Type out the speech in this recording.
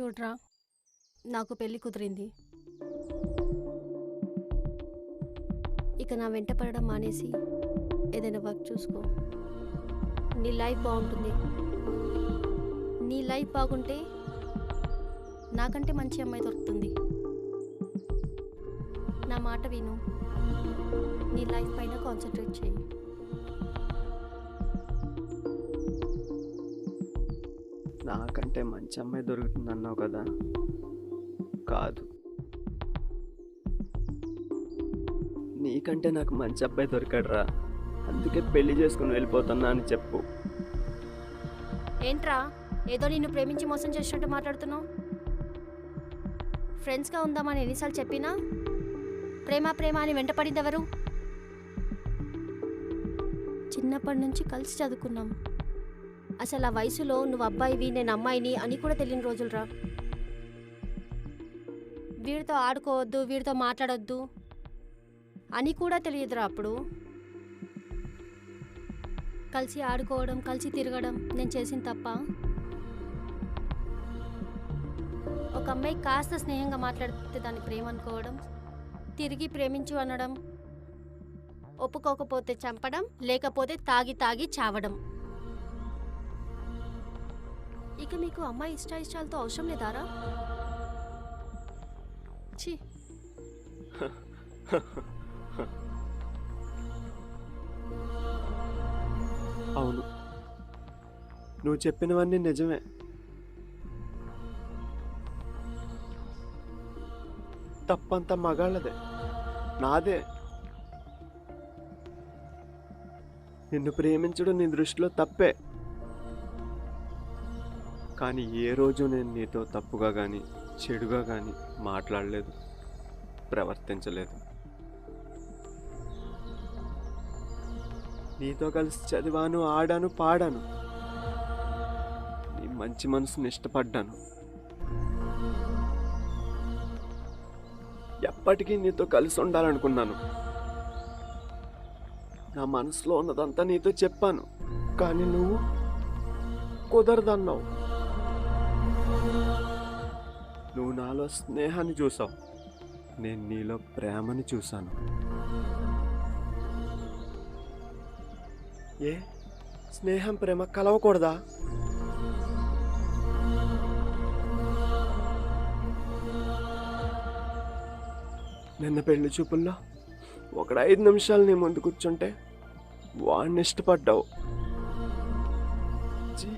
చూడరా నాకు పెళ్ళి కుదిరింది. ఇక నా వెంట పడడం మానేసి ఏదైనా వర్క్ చూసుకో. నీ లైఫ్ బాగుంటుంది. నీ లైఫ్ బాగుంటే నాకంటే మంచి అమ్మాయి దొరుకుతుంది. నా మాట విను. నీ లైఫ్ పైన కాన్సన్ట్రేట్ చేయి. నాకంటే మంచి అమ్మాయి దొరుకుతుంది అన్నావు కదా? కాదు. నీకంటే నాకు మంచి అబ్బాయి దొరికాడరా. అందుకే పెళ్ళి చేసుకుని వెళ్ళిపోతున్నా అని చెప్పు. ఏంట్రా? ఏదో నిన్ను ప్రేమించి మోసం చేసినట్టు మాట్లాడుతున్నావు? ఫ్రెండ్స్గా ఉందామని ఎన్నిసార్లు చెప్పినా? ప్రేమ ప్రేమ అని వెంటపడింది ఎవరు? చిన్నప్పటి నుంచి కలిసి చదువుకున్నాం. అసలు ఆ వయసులో నువ్వు అబ్బాయివి నేను అమ్మాయిని అని కూడా తెలియని రోజులురా. వీడితో ఆడుకోవద్దు వీడితో మాట్లాడొద్దు అని కూడా తెలియదురా అప్పుడు. కలిసి ఆడుకోవడం కలిసి తిరగడం నేను చేసిన తప్ప. ఒక అమ్మాయి కాస్త స్నేహంగా మాట్లాడితే దాన్ని ప్రేమ అనుకోవడం తిరిగి ప్రేమించు అనడం ఒప్పుకోకపోతే చంపడం లేకపోతే తాగి తాగి చావడం. ఇక మీకు అమ్మాయి ఇష్ట ఇష్టాలతో అవసరం లేదారా ఛీ. అవును. నువ్వు చెప్పినవన్నీ నిజమే. తప్పంత మగాళ్ళదే. నాదే. నిన్ను ప్రేమించడం నీ దృష్టిలో తప్పే. కానీ ఏ రోజు నేను నీతో తప్పుగా కానీ చెడుగా కానీ మాట్లాడలేదు ప్రవర్తించలేదు. నీతో కలిసి చదివాను ఆడాను పాడాను. నీ మంచి మనసుని ఇష్టపడ్డాను. ఎప్పటికీ నీతో కలిసి ఉండాలనుకున్నాను. నా మనసులో ఉన్నదంతా నీతో చెప్పాను. కానీ నువ్వు కుదరదన్నావు. నువ్వు నాలో స్నేహాన్ని చూసావు. నేను నీలో ప్రేమని చూశాను. ఏ? స్నేహం ప్రేమ కలవకూడదా? నిన్న పెళ్ళి చూపుల్లో ఒకడు ఐదు నిమిషాలు నీ ముందు కూర్చుంటే వాడిని ఇష్టపడ్డావు.